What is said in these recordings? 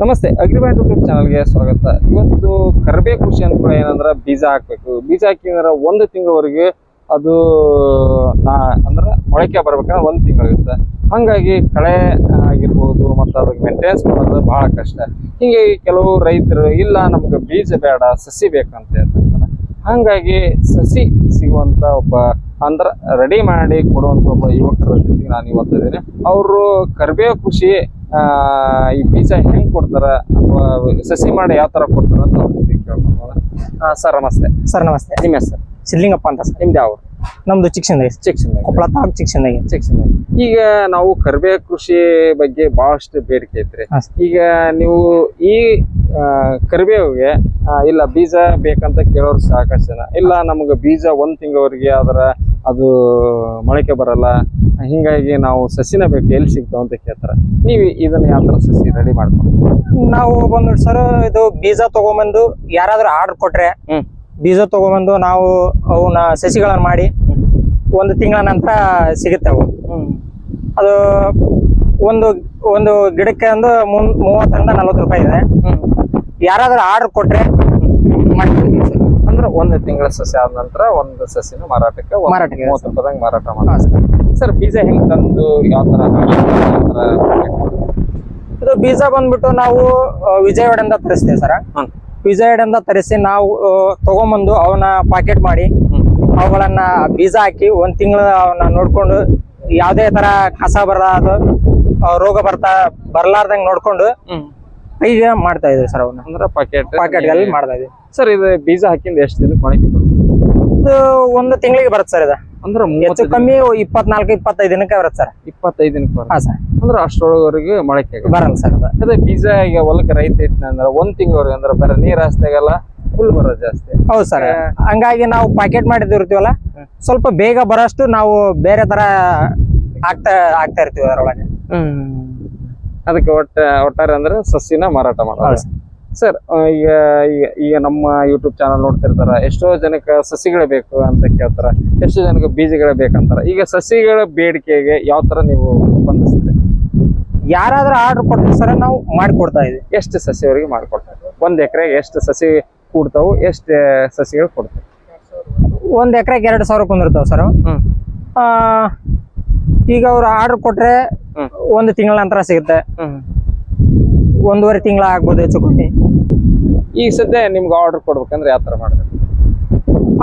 ನಮಸ್ತೆ, ಅಗ್ರಿಬಾಯ್ ಯೂಟ್ಯೂಬ್ ಚಾನಲ್ಗೆ ಸ್ವಾಗತ. ಇವತ್ತು ಕರ್ಬೇ ಕೃಷಿ ಅನುಕೂಲ ಏನಂದ್ರೆ ಬೀಜ ಹಾಕ್ಬೇಕು. ಬೀಜ ಹಾಕಿದ್ರೆ ಒಂದು ತಿಂಗಳವರೆಗೆ ಅದು, ನಾ, ಅಂದ್ರೆ ಮೊಳಕೆ ಬರ್ಬೇಕಂದ್ರೆ ಒಂದು ತಿಂಗಳಿರುತ್ತೆ. ಹಂಗಾಗಿ ಕಳೆ ಆಗಿರ್ಬೋದು ಮತ್ತು ಅದಕ್ಕೆ ಮೇಂಟೆನೆನ್ಸ್ ಮಾಡೋದು ಬಹಳ ಕಷ್ಟ. ಹೀಗಾಗಿ ಕೆಲವು ರೈತರು, ಇಲ್ಲ ನಮ್ಗೆ ಬೀಜ ಬೇಡ, ಸಸಿ ಬೇಕಂತ ಹೇಳ್ತಿರ್ತಾರೆ ಹಾಗಾಗಿ ಸಸಿ ಸಿಗುವಂಥ ಒಬ್ಬ, ಅಂದ್ರೆ ರೆಡಿ ಮಾಡಿ ಕೊಡುವಂಥ ಒಬ್ಬ ಯುವಕರ ಜೊತೆಗೆ ನಾನು ಇವತ್ತಿದ್ದೀನಿ ಅವರು ಕರ್ಬೇವು ಕೃಷಿ ಈ ಬೀಜ ಹೆಂಗೆ ಕೊಡ್ತಾರ? ಅಥವಾ ಸಸಿ ಮಾಡಿ ಯಾವ ತರ ಕೊಡ್ತಾರ ಅಂತ ಸರ್ ನಮಸ್ತೆ. ಸರ್ ನಮಸ್ತೆ. ನಿಮ್ಮ ಹೆಸರು? ಸಿದ್ಲಿಂಗಪ್ಪ ಅಂತ ಸರ್. ನಿಮ್ದು ಯಾವ ನಮ್ದು ಚಿಕ್ಸಂದಾಗಿ ಚಿಕ್ಸನ್ ಕೊಪ್ಪಳ ತಾಲೂಕು ಚಿಕ್ಸನ್ ಈಗ ನಾವು ಕರ್ಬೇ ಕೃಷಿ ಬಗ್ಗೆ ಬಹಳಷ್ಟು ಬೇಡಿಕೆ ಐತ್ರಿ. ಈಗ ನೀವು ಈ ಕರಿಬೇವಿಗೆ ಇಲ್ಲ ಬೀಜ ಬೇಕಂತ ಕೇಳೋರು ಸಾಕಷ್ಟು ಜನ. ಇಲ್ಲ ನಮ್ಗೆ ಬೀಜ ಒಂದ್ ತಿಂಗಳವರೆಗೆ ಅದರ ಅದು ಮೊಳಕೆ ಬರಲ್ಲ. ಹೀಗಾಗಿ ನಾವು ಸಸಿನ ಬೇಕು ಎಲ್ಲಿ ಸಿಗ್ತಾವ ಅಂತ ಕೇಳ್ತಾರೆ. ನೀವು ಇದನ್ನ ಯಾವ ತರ ಸಸಿ ರೆಡಿ ಮಾಡ್ಕೊಂಡು? ನಾವು ಬಂದು ಸರ್ ಇದು ಬೀಜ ತಗೊಂಬಂದು ಯಾರಾದ್ರೂ ಆರ್ಡರ್ ಕೊಟ್ರೆ ಬೀಜ ತಗೊಂಬಂದು ನಾವು ಅವನ್ನ ಸಸಿಗಳನ್ನ ಮಾಡಿ ಒಂದು ತಿಂಗಳ ನಂತರ ಸಿಗುತ್ತೆ ಅವು. ಅದು ಒಂದು ಒಂದು ಗಿಡಕ್ಕೆ ಒಂದು ಮೂವತ್ತರಿಂದ ನಲ್ವತ್ತು ರೂಪಾಯಿ ಇದೆ. ಯಾರಾದ್ರೂ ಆರ್ಡರ್ ಕೊಟ್ರೆ ಮಾಡ್ತೀವಿ ಸರ್. ಅಂದ್ರೆ ಒಂದು ತಿಂಗಳ ಸಸಿ ಆದ ನಂತರ ಒಂದು ಸಸಿನ ಮಾರಾಟಕ್ಕೆ ಮಾರಾಟಕ್ಕೆ ಮೂವತ್ತು ರೂಪಾಯಿದಂಗ್ ಮಾರಾಟ ಮಾಡ್ತಾರೆ ಮಾಡಿ ಸರ್. ಬೀಜ ಹೆಂಗ್ ತಂದು ಯಾವ ತರ? ಇದು ಬೀಜ ಬಂದ್ಬಿಟ್ಟು ನಾವು ವಿಜಯವಾಡದಿಂದ ತರಿಸ್ತೇವೆ ಸರ್. ವಿಜಯವಾಡದಿಂದ ತರಿಸಿ ನಾವು ತಗೊಂಬಂದು ಅವನ್ನ ಪಾಕೆಟ್ ಮಾಡಿ. ಅವುಗಳನ್ನ ಬೀಜ ಹಾಕಿ ಒಂದ್ ತಿಂಗಳ ಅವನ್ನ ನೋಡ್ಕೊಂಡು ಯಾವುದೇ ತರ ಕಸ ಬರಲಾರ್ದು ರೋಗ ಬರ್ತಾ ಬರ್ಲಾರ್ದಂಗ್ ನೋಡ್ಕೊಂಡು ಈಗ ಮಾಡ್ತಾ ಇದೀವಿ ಸರ್ ಅವನ್ನ ಅಂದ್ರೆ ಪಾಕೆಟ್ ಪಾಕೆಟ್ಗಳಲ್ಲಿ ಮಾಡ್ತಾ ಇದ್ದೀವಿ. ಸರ್ ಇದು ಬೀಜ ಹಾಕಿಂದ ಎಷ್ಟು ದಿನಕ್ಕೆ ಮೊಳಕೆ ಬರುತ್ತೆ? ಇದು ಒಂದು ತಿಂಗಳಿಗೆ ಬರುತ್ತೆ ಸರ್ ಇದು. ಅಂದ್ರೆ ಹೆಚ್ಚು ಕಮ್ಮಿ ಇಪ್ಪತ್ನಾಲ್ಕು ಇಪ್ಪತ್ತೈದು ದಿನಕ್ಕೆ ಬರುತ್ತೆ ಸರ್. ಇಪ್ಪತ್ತೈದು ದಿನಕ್ಕೆ ಬರುತ್ತೆ? ಹಾ ಸರ್. ಅಂದ್ರೆ ಅಷ್ಟರೊಳವರೆಗೆ ಮೊಳಕೆ. ಬರಲ್ಲ ಸರ್ ಅದು. ಬೀಜ ಈಗ ಹೊಲಕ್ಕೆ ರೈತ ಇಟ್ನ ಅಂದ್ರೆ ಒಂದ್ ತಿಂಗಳವರೆಗೆ ಅಂದ್ರೆ ಬರೀ ನೀರ್ ಹಾಸ್ದಾಗೆಲ್ಲ ಫುಲ್ ಬರೋದು ಜಾಸ್ತಿ. ಹೌದು ಸರ್. ಹಂಗಾಗಿ ನಾವು ಪ್ಯಾಕೆಟ್ ಮಾಡಿದಿರ್ತೀವಲ್ಲ ಸ್ವಲ್ಪ ಬೇಗ ಬರೋಷ್ಟು ನಾವು ಬೇರೆ ತರ ಆಗ್ತಾ ಆಗ್ತಾ ಇರ್ತೀವಿ ಅದರೊಳಗೆ. ಅದಕ್ಕೆ ಒಟ್ಟ ಒಟ್ಟಾರೆ ಅಂದ್ರೆ ಸಸಿನ ಮಾರಾಟ ಮಾಡೋದು. ಸರ್ ಈಗ ಈಗ ಈಗ ನಮ್ಮ ಯೂಟ್ಯೂಬ್ ಚಾನಲ್ ನೋಡ್ತಿರ್ತಾರ ಎಷ್ಟೋ ಜನಕ್ಕೆ ಸಸಿಗಳೇ ಬೇಕು ಅಂತ ಕೇಳ್ತಾರ ಎಷ್ಟೋ ಜನಕ್ಕೆ ಬೀಜಗಳೇ ಬೇಕಂತಾರ. ಈಗ ಸಸಿಗಳ ಬೇಡಿಕೆಗೆ ಯಾವ ತರ ನೀವು ಸ್ಪಂದಿಸ್ತೀರಿ? ಯಾರಾದ್ರೂ ಆರ್ಡರ್ ಕೊಟ್ಟರೆ ಸರ್ ನಾವು ಮಾಡಿಕೊಡ್ತಾ ಇದ್ದೀವಿ. ಎಷ್ಟು ಸಸಿಯವರಿಗೆ ಮಾಡಿಕೊಡ್ತಾ ಇದ್ದೀವಿ ಒಂದು ಎಕರೆಗೆ ಎಷ್ಟು ಸಸಿ ಕೂಡ್ತಾವು ಎಷ್ಟು ಸಸಿಗಳು ಕೊಡ್ತಾವೆ? ಒಂದು ಎಕರೆಗೆ ಎರಡು ಸಾವಿರ ಕುಂದಿರ್ತಾವ ಸರ್. ಈಗ ಅವ್ರು ಆರ್ಡರ್ ಕೊಟ್ರೆ. ಒಂದು ತಿಂಗಳ ನಂತರ ಸಿಗುತ್ತೆ. ಒಂದೂವರೆ ತಿಂಗಳ ಆಗ್ಬೋದು ಹೆಚ್ಚು ಕಮ್ಮಿ. ಈಗ ಸದ್ಯ ನಿಮ್ಗೆ ಆರ್ಡರ್ ಕೊಡ್ಬೇಕಂದ್ರೆ ಯಾವ ಥರ ಮಾಡ್ಬೇಕು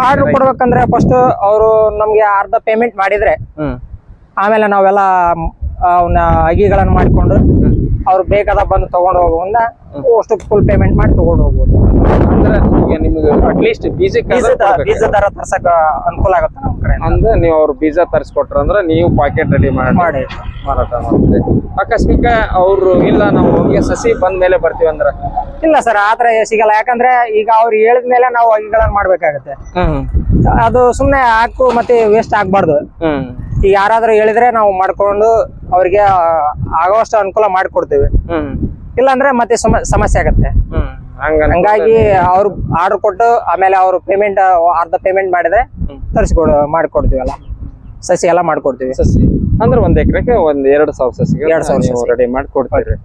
ಆರ್ಡರ್ ಕೊಡ್ಬೇಕಂದ್ರೆ ಫಸ್ಟ್ ಅವರು ನಮಗೆ ಅರ್ಧ ಪೇಮೆಂಟ್ ಮಾಡಿದ್ರೆ ಆಮೇಲೆ ನಾವೆಲ್ಲ ಅವನ್ನ ಅಗಿಗಳನ್ನು ಮಾಡಿಕೊಂಡು ಅವ್ರು ಬೇಕಾದ ಬಂದು ತಗೊಂಡು ಹೋಗುವಂತ ಅಷ್ಟು ಫುಲ್ ಪೇಮೆಂಟ್ ಮಾಡಿ ತಗೊಂಡು ಹೋಗ್ಬೋದು. ಅಂದ್ರೆ ಈಗ ನಿಮ್ಗೆ ಅಟ್ಲೀಸ್ಟ್ ಬೀಜಕ್ಕೆ ಬೀಜದ ಬೀಜ ದರ ತರ್ಸಕ್ ಅನುಕೂಲ ಆಗುತ್ತೆ ನಮ್ಮ ಕಡೆ. ಅಂದ್ರೆ ನೀವು ಅವ್ರು ಬೀಜ ತರಿಸ್ಕೊಟ್ರ ಅಂದ್ರೆ ನೀವು ಪಾಕೆಟ್ ರೆಡಿ ಮಾಡಿ ಮಾಡಿ. ಮಾರಾಟ ಮಾಡ್ತೀರಿ. ಆಕಸ್ಮಿಕ ಅವ್ರು ಇಲ್ಲ ನಾವು ಹೋಗಿ ಸಸಿ ಬಂದ ಮೇಲೆ ಬರ್ತೀವಿ ಅಂದ್ರೆ? ಇಲ್ಲ ಸರ್ ಆತರ ಸಿಗಲ್ಲ. ಯಾಕಂದ್ರೆ ಈಗ ಅವ್ರು ಹೇಳಿದ ಮೇಲೆ ನಾವು ಅಗಿಗಳನ್ನ ಮಾಡ್ಬೇಕಾಗತ್ತೆ. ಅದು ಸುಮ್ನೆ ಹಾಕು ಮತ್ತೆ ವೇಸ್ಟ್ ಆಗ್ಬಾರ್ದು. ಈಗ ಯಾರಾದ್ರೂ ಹೇಳಿದ್ರೆ ನಾವು ಮಾಡ್ಕೊಂಡು ಅವ್ರಿಗೆ ಆಗೋಷ್ಟು ಅನುಕೂಲ ಮಾಡಿಕೊಡ್ತೀವಿ. ಇಲ್ಲಾಂದ್ರೆ ಮತ್ತೆ ಸಮ- ಸಮಸ್ಯೆ ಆಗತ್ತೆ. ಹಂಗಾಗಿ ಅವ್ರು ಆರ್ಡರ್ ಕೊಟ್ಟು ಆಮೇಲೆ ಅವ್ರು ಪೇಮೆಂಟ್ ಅರ್ಧ ಪೇಮೆಂಟ್ ಮಾಡಿದ್ರೆ. ತರಿಸ್ಕೊಡು ಮಾಡಿಕೊಡ್ತೀವಲ್ಲ. ಸಸಿ ಎಲ್ಲ ಮಾಡ್ಕೊಡ್ತೀವಿ. ಸಸಿ. ಅಂದ್ರೆ ಒಂದ್ ಎಕರೆಗೆ ಒಂದ್ ಎರಡು ಸಾವಿರ ಸಸಿ ಎರಡ್ ಸಾವಿರ. ರೆಡಿ ಮಾಡಿ ಕೊಡ್ತೀರಿ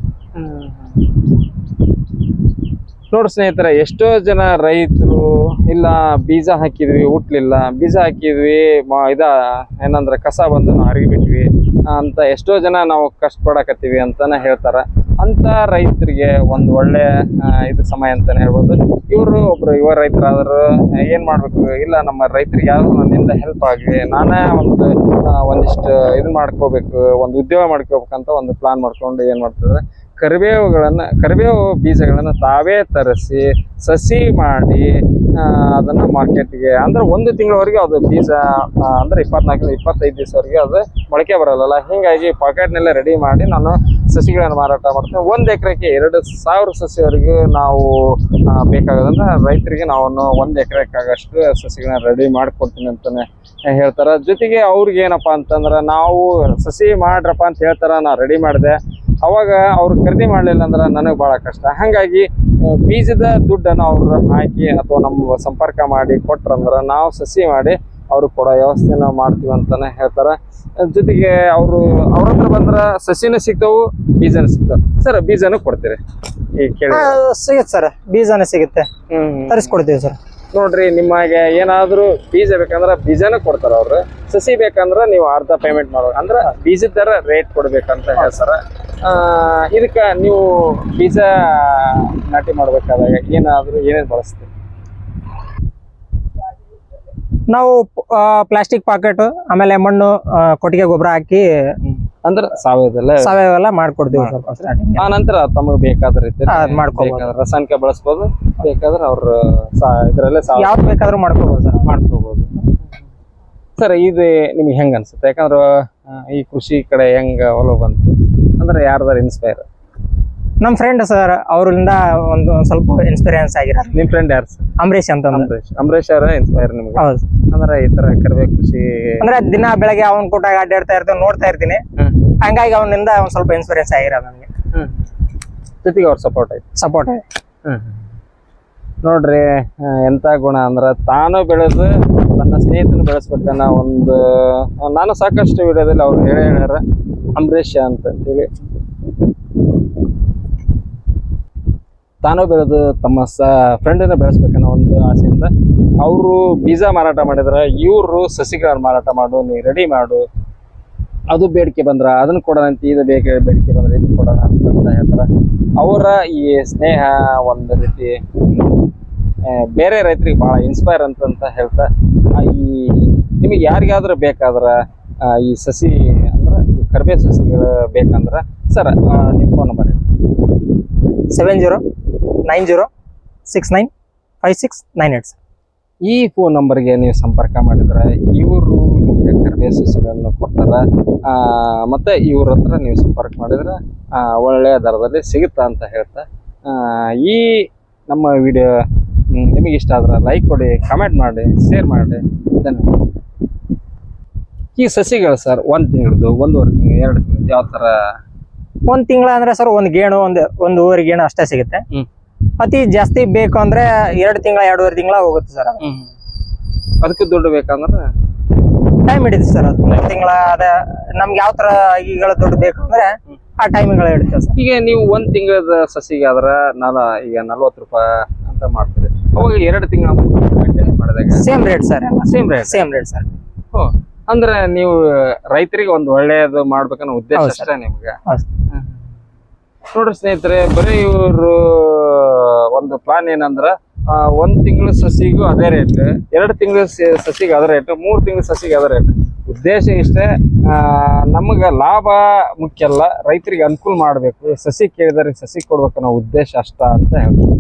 ನೋಡು ಸ್ನೇಹಿತರೆ, ಎಷ್ಟೋ ಜನ ರೈತರು ಇಲ್ಲ, ಬೀಜ ಹಾಕಿದ್ವಿ, ಹುಟ್ಲಿಲ್ಲ. ಬೀಜ ಹಾಕಿದ್ವಿ, ಮಾ, ಇದ, ಏನಂದ್ರೆ ಕಸ ಬಂದು ನಾವು ಹರಿಬಿಟ್ವಿ. ಅಂತ ಎಷ್ಟೋ ಜನ ನಾವು ಕಷ್ಟಪಡಕತ್ತೀವಿ ಅಂತಾನೆ ಹೇಳ್ತಾರೆ. ಅಂತ ರೈತರಿಗೆ ಒಂದು ಒಳ್ಳೆ ಇದು ಸಮಯ ಅಂತಾನೆ ಹೇಳ್ಬೋದು. ಇವರು ಒಬ್ರು ಯುವ ರೈತರಾದ್ರು, ಏನ್ ಮಾಡ್ಬೇಕು? ಇಲ್ಲ, ನಮ್ಮ ರೈತರಿಗೆ ಯಾರು ನನ್ನಿಂದ ಹೆಲ್ಪ್ ಆಗಲಿ. ನಾನೇ ಒಂದು ಒಂದಿಷ್ಟು ಇದು ಮಾಡ್ಕೋಬೇಕು, ಒಂದು ಉದ್ಯೋಗ ಮಾಡ್ಕೋಬೇಕಂತ ಒಂದು ಪ್ಲಾನ್ ಮಾಡ್ಕೊಂಡು ಏನ್ ಮಾಡ್ತಿದ್ರೆ? ಕರಿಬೇವುಗಳನ್ನ, ಕರಿಬೇವು ಬೀಜಗಳನ್ನ ತಾವೇ ತರಿಸಿ, ಸಸಿ ಮಾಡಿ ಅದನ್ನು ಮಾರ್ಕೆಟ್ಗೆ ಅಂದ್ರೆ ಒಂದು ತಿಂಗಳವರೆಗೆ ಅದು ಬೀಜ ಅಂದರೆ ಅಂದ್ರೆ ಇಪ್ಪತ್ನಾಲ್ಕು ಇಪ್ಪತ್ತೈದು ದಿವಸವರೆಗೆ ಅದು ಮೊಳಕೆ ಬರಲ್ಲ ಹಿಂಗಾಗಿ ಪಾಕೆಟ್ನೆಲ್ಲ ರೆಡಿ ಮಾಡಿ ನಾನು ಸಸಿಗಳನ್ನು ಮಾರಾಟ ಮಾಡ್ತೀನಿ. ಒಂದು ಎಕರೆಗೆ ಎರಡು ಸಾವಿರ ಸಸಿವರೆಗೂ ನಾವು ಬೇಕಾಗದಂದ್ರೆ ರೈತರಿಗೆ ನಾವು ಒಂದು ಎಕರೆಕಾಗಷ್ಟು ಸಸಿಗಳನ್ನ ರೆಡಿ ಮಾಡಿಕೊಡ್ತೀನಿ ಅಂತಲೇ ಹೇಳ್ತಾರೆ. ಜೊತೆಗೆ ಅವ್ರಿಗೆ ಏನಪ್ಪ ಅಂತಂದ್ರೆ ನಾವು ಸಸಿ ಮಾಡ್ರಪ್ಪ ಅಂತ ಹೇಳ್ತಾರೆ, ನಾ ರೆಡಿ ಮಾಡಿದೆ. ಅವಾಗ ಅವ್ರು ಖರೀದಿ ಮಾಡ್ಲಿಲ್ಲ ಅಂದ್ರೆ ನನಗೆ ಬಹಳ ಕಷ್ಟ. ಹಾಗಾಗಿ ಬೀಜದ ದುಡ್ಡನ್ನು ಅವ್ರು ಹಾಕಿ ಅಥವಾ ನಮ್ಮ ಸಂಪರ್ಕ ಮಾಡಿ ಕೊಟ್ರಂದ್ರ ನಾವು ಸಸಿ ಮಾಡಿ ಅವರು ಕೊಡೋ ವ್ಯವಸ್ಥೆನ ಮಾಡ್ತೀವಿ ಅಂತಾನೆ ಹೇಳ್ತಾರೆ. ಜೊತೆಗೆ ಅವರು ಅವ್ರ ಹತ್ರ ಬಂದ್ರ ಸಸಿನೂ ಸಿಗ್ತಾವು ಬೀಜನೂ ಸಿಗ್ತಾವ. ಸರ್ ಬೀಜನೂ ಕೊಡ್ತೀರಿ? ಈಗ ಕೇಳಿ. ಸಿಗುತ್ತೆ ಸರ್ ಬೀಜನೇ ಸಿಗುತ್ತೆ. ಹ್ಮ್ ತರಿಸ್ಕೊಡ್ತೀವಿ ಸರ್. ನೋಡ್ರಿ ನಿಮಗೆ ಏನಾದ್ರು ಬೀಜ ಬೇಕಂದ್ರ ಬೀಜನೂ ಕೊಡ್ತಾರ ಅವ್ರು. ಸಸಿ ಬೇಕಂದ್ರ ನೀವು ಅರ್ಧ ಪೇಮೆಂಟ್ ಮಾಡ್ಬೇಕು. ಅಂದ್ರೆ ಬೀಜದ ರೇಟ್ ಕೊಡ್ಬೇಕಂತ ಹೇಳ್ತಾರ. ಇದಕ್ಕ ನೀವು ಬೀಜ ನಾಟಿ ಮಾಡಬೇಕಾದಾಗ ಏನಾದರೂ ಏನೇನು ಬಳಸ್ತೀವಿ ನಾವು ಪ್ಲಾಸ್ಟಿಕ್ ಪಾಕೆಟ್ ಆಮೇಲೆ ಮಣ್ಣು ಕೊಟ್ಟಿಗೆ ಗೊಬ್ಬರ ಹಾಕಿ ಅಂದ್ರೆ ಸಾವಯವದಲ್ಲ ಸಾವಯವ ಎಲ್ಲ ಮಾಡ್ಕೊಡ್ತೀವಿ. ಆ ನಂತರ ತಮಗೆ ಬೇಕಾದ ರೀತಿ ಬೇಕಾದ್ರೆ ರಾಸಾಯನಿಕ ಬಳಸ್ಬೋದು ಬೇಕಾದ್ರೆ ಅವ್ರ ಇದ್ರಲ್ಲೇ ಯಾವ್ದು ಬೇಕಾದ್ರೂ ಮಾಡ್ಕೋಬೋದು ಸರ್. ಮಾಡ್ಕೋಬಹುದು ಸರ್ ಇದು ನಿಮ್ಗೆ ಹೆಂಗ ಅನ್ಸುತ್ತೆ? ಯಾಕಂದ್ರೆ ಈ ಕೃಷಿ ಕಡೆ ಹೆಂಗ ಒಲವು ಬಂತು? ಅಂದ್ರೆ ಯಾರ್ದಾರ ಇನ್ಸ್ಪೈರ್ ನಮ್ಮ ಫ್ರೆಂಡ್ ಸರ್ ಅವರಿಂದ ಒಂದು ಸ್ವಲ್ಪ ಇನ್ಸ್ಪೀರಿಯನ್ಸ್ ಆಗಿರೋದು ನಿಮ್ ಫ್ರೆಂಡ್ ಯಾರು ಸರ್ ಅಂಬರೀಶ್ ಅಂತ ಅಂಬರೀಶ್ ಅಂಬರೀಶ್ ಅವರ ಇನ್ಸ್ಪೈರ್ ನಿಮ್ಗೆ? ಹೌದು. ಅಂದ್ರೆ ಈ ತರ ಕರಿಬೇ ಕೃಷಿ ಅಂದ್ರೆ ದಿನ ಬೆಳಗ್ಗೆ ಅವನ್ ಕೂಟಾಗ ಅಡ್ಡಾಡ್ತಾ ಇರ್ತೀನಿ ನೋಡ್ತಾ ಇರ್ತೀನಿ. ಹ್ಮ್. ಹಂಗಾಗಿ ಅವನಿಂದ ಒಂದ್ ಸ್ವಲ್ಪ ಇನ್ಸ್ಪೀರಿಯನ್ಸ್ ಆಗಿರೋದು ನನಗೆ ಹ್ಮ್. ಜೊತೆಗೆ ಅವ್ರ ಸಪೋರ್ಟ್ ಐತಿ ಸಪೋರ್ಟ್ ನೋಡ್ರಿ ಆ, ಎಂತ ಗುಣ ಅಂದ್ರ ತಾನು ಬೆಳೆದು ತನ್ನ ಸ್ನೇಹಿತನ ಬೆಳೆಸ್ಬೇಕನ್ನ ಒಂದು ನಾನು ಸಾಕಷ್ಟು ವಿಡಿಯೋದಲ್ಲಿ ಅವ್ರು ಹೇಳೇ ಹೇಳ್ಯಾರ ಅಂಬರೀಷ್ ಅಂತ ಹೇಳಿ ತಾನು ಬೆಳೆದು ತಮ್ಮ ಸ ಫ್ರೆಂಡನ್ನ ಬೆಳೆಸ್ಬೇಕನ್ನೋ ಒಂದು ಆಸೆಯಿಂದ ಅವರು ಬೀಜ ಮಾರಾಟ ಮಾಡಿದ್ರೆ ಇವರು ಸಸಿಗಳನ್ನು ಮಾರಾಟ ಮಾಡು, ನೀ ರೆಡಿ ಮಾಡು. ಅದು ಬೇಡಿಕೆ ಬಂದ್ರ ಅದನ್ನ ಕೊಡೋಣ ಅಂತ ಇದು ಬೇಕೆ, ಬೇಡಿಕೆ ಬಂದ್ರೆ ಇದು ಕೊಡೋಣ ಅಂತ ಹೇಳ್ತಾರೆ. ಅವರ ಈ ಸ್ನೇಹ ಒಂದು ರೀತಿ ಬೇರೆ ರೈತರಿಗೆ ಭಾಳ ಇನ್ಸ್ಪೈರ್ ಅಂತಂತ ಹೇಳ್ತಾ ಈ ನಿಮಗೆ ಯಾರಿಗಾದ್ರೂ ಬೇಕಾದ್ರೆ ಈ ಸಸಿ ಅಂದ್ರೆ ಸಸ್ಯಗಳು ಬೇಕಂದ್ರೆ ಸಸಿಗಳು ಬೇಕಂದ್ರ ಸರ್ ನಿಮ್ಮ phone number seven zero nine zero six nine five six nine eight sir ಈ ಫೋನ್ ನಂಬರ್ಗೆ ನೀವು ಸಂಪರ್ಕ ಮಾಡಿದ್ರೆ ಇವರು ನಿಮಗೆ ಕರ್ಬೇ ಸಸಿಗಳನ್ನು ಕೊಡ್ತಾರ. ಮತ್ತು ಇವ್ರ ಹತ್ರ ನೀವು ಸಂಪರ್ಕ ಮಾಡಿದ್ರೆ ಒಳ್ಳೆಯ ದರದಲ್ಲಿ ಸಿಗುತ್ತಾ ಅಂತ ಹೇಳ್ತಾ. ಈ ನಮ್ಮ ವಿಡಿಯೋ ನಿಮಗಿಷ್ಟ ಆದ್ರೆ ಲೈಕ್ ಕೊಡಿ ಕಮೆಂಟ್ ಮಾಡಿ ಶೇರ್ ಮಾಡಿ. ಧನ್ಯವಾದ ಈ ಸಸಿಗಳು ಸರ್ ಒಂದು ತಿಂಗಳದ್ದು ಒಂದೂವರೆ ತಿಂಗಳು ಎರಡು ತಿಂಗಳು ಯಾವ ಥರ ಒಂದ್ ತಿಂಗಳ ಅಂದ್ರೆ ಸರ್ ಒಂದ್ ಗೇಣು ಒಂದ್ ಒಂದೂವರೆ ಗೇಣು ಅಷ್ಟೇ ಸಿಗುತ್ತೆ. ಹ್ಮ್. ಅತಿ ಜಾಸ್ತಿ ಬೇಕು ಅಂದ್ರೆ ಎರಡು ತಿಂಗಳ ಎರಡೂವರೆ ತಿಂಗಳ ಹೋಗುತ್ತೆ ಸರ್ ಅದಕ್ಕೆ ದುಡ್ಡು ಬೇಕಂದ್ರೆ? ಟೈಮ್ ಹಿಡಿದು ಸರ್ ಅದು. ಒಂದು ತಿಂಗಳ ಅದ ನಮ್ಗೆ ಯಾವ ತರ ಈಗಳ ದುಡ್ಡು ಬೇಕು ಅಂದ್ರೆ ಆ ಟೈಮ್ಗಳು ಹಿಡಿತೇವೆ ಸರ್. ಈಗ ನೀವು ಒಂದ್ ತಿಂಗಳದ ಸಸಿಗೆ ಆದ್ರ ನಾನು ಈಗ ನಲ್ವತ್ತು ರೂಪಾಯಿ ಅಂತ ಮಾಡ್ತೀರಿ. ಅವಾಗ ಎರಡು ತಿಂಗಳ ಮಾಡಿದಾಗ ಸೇಮ್ ರೇಟ್ ಸರ್ ಎಲ್ಲ. Same rate same rate sir. ಅಂದ್ರೆ ನೀವು ರೈತರಿಗೆ ಒಂದು ಒಳ್ಳೆಯದು ಮಾಡ್ಬೇಕನ್ನೋ ಉದ್ದೇಶ ಹೌದು ಅಷ್ಟೇ ನಿಮ್ಗೆ. ನೋಡ್ರಿ ಸ್ನೇಹಿತರೆ ಬರೀ ಇವರು ಒಂದು ಪ್ಲಾನ್ ಏನಂದ್ರ ಆ, ಒಂದ್ ತಿಂಗಳ ಸಸಿಗೂ ಅದೇ ರೇಟ್ ಎರಡು ತಿಂಗಳ ಸಸಿಗೆ ಅದೇ ರೇಟ್ ಮೂರ್ ತಿಂಗಳ ಸಸಿಗೆ ಅದೇ ರೇಟ್ ಉದ್ದೇಶ ಇಷ್ಟೇ ಆ, ನಮಗ ಲಾಭ ಮುಖ್ಯ ಅಲ್ಲ ರೈತರಿಗೆ ಅನುಕೂಲ ಮಾಡ್ಬೇಕು. ಸಸಿ ಕೇಳಿದರೆ ಸಸಿ ಕೊಡ್ಬೇಕನ್ನೋ ಉದ್ದೇಶ ಅಷ್ಟ ಅಂತ ಹೇಳ್ತೀನಿ.